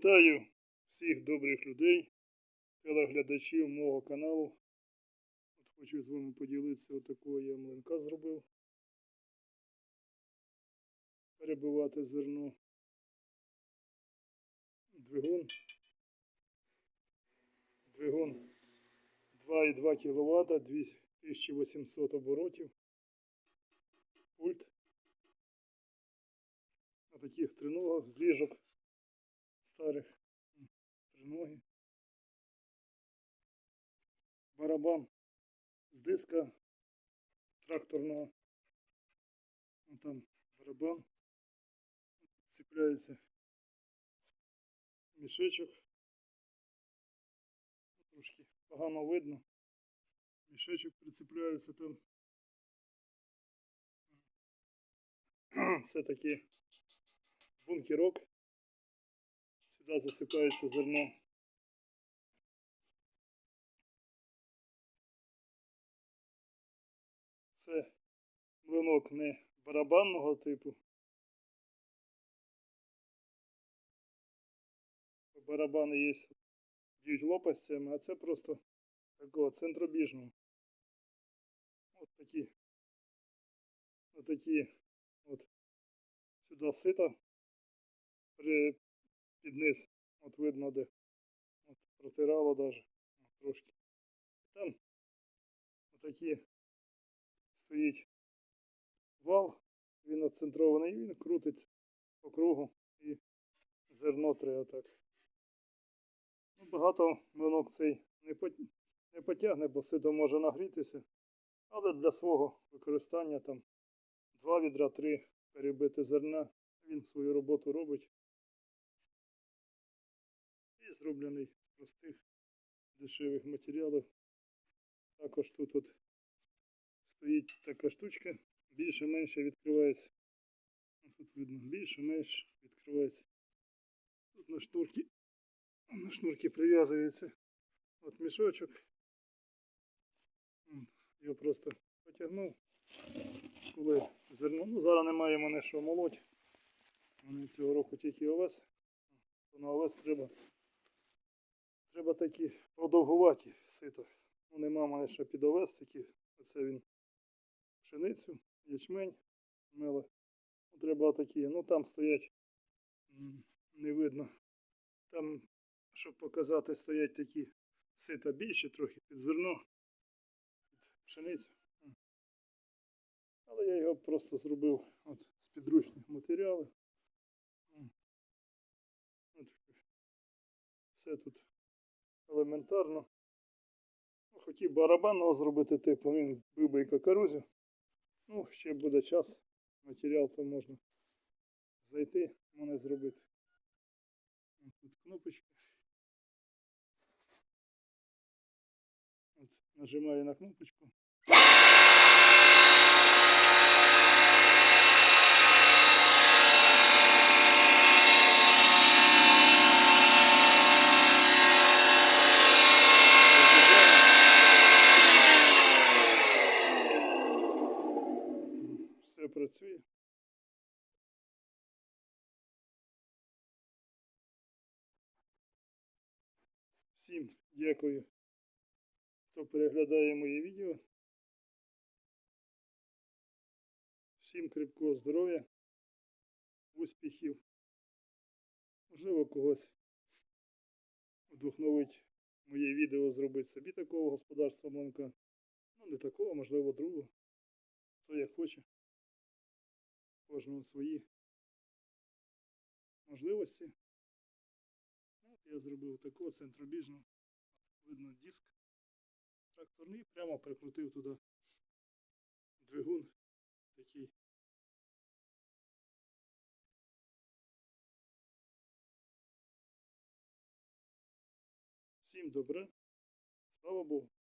Вітаю всіх добрих людей, телеглядачів мого каналу. От хочу з вами поділитися, отакого я млинка зробив. Перебивати зерно. Двигун. Двигун 2,2 кВт, 2800 оборотів. Пульт. На таких триногах з ліжок старих триноги. Барабан з диска тракторного. Вон там барабан. Цепляється мішечок. Трошки погано видно. Мішечок прицепляється там. Це такий бункерок. Сюди засипається зерно. Це млинок не барабанного типу. Барабани є б'ють лопастями, а це просто такого центробіжного. От такі. От такі от сюди сито під низ. От видно де. От протирало от, трошки. Там отакі стоїть вал, він отцентрований, він крутить по кругу і зерно треба так. Ну, багато млинок цей не потягне, бо сито може нагрітися. Але для свого використання там два відра, три перебити зерна, він свою роботу робить. Зроблений з простих дешевих матеріалів. Також тут от стоїть така штучка, більше-менше відкривається. Тут видно, більше-менше відкривається. Тут на шнурки, на шнурки прив'язується от мішочок. Його просто потягнув, коли зерно. Ну, зараз немає мене що молоть. Мене цього року тільки овес. То на овес треба. Треба такі продовгуваті сито. Ну, нема мене ще під овес, тільки оце він пшеницю, ячмень, меле. Ну, треба такі. Ну там стоять, не видно. Там, щоб показати, стоять такі сита більше трохи під зерно, під пшеницю. Але я його просто зробив от, з підручних матеріалів. Все тут елементарно. Ну, Хотів барабанного зробити типу, він бив би. Ну, ще буде час. Матеріал то можна зайти, мене зробити. Тут кнопочка. От, нажимаю на кнопочку. Все працює. Всім дякую, хто переглядає мої відео. Всім крепкого здоров'я, успіхів. Можливо, когось вдохновить моє відео зробити собі такого господарства млинка. Ну, не такого, можливо, другого. Хто як хоче. Кожного свої можливості. Ну, От я зробив такого центробіжного. Видно диск тракторний, прямо прикрутив туди двигун такий. Всім добре. Слава Богу.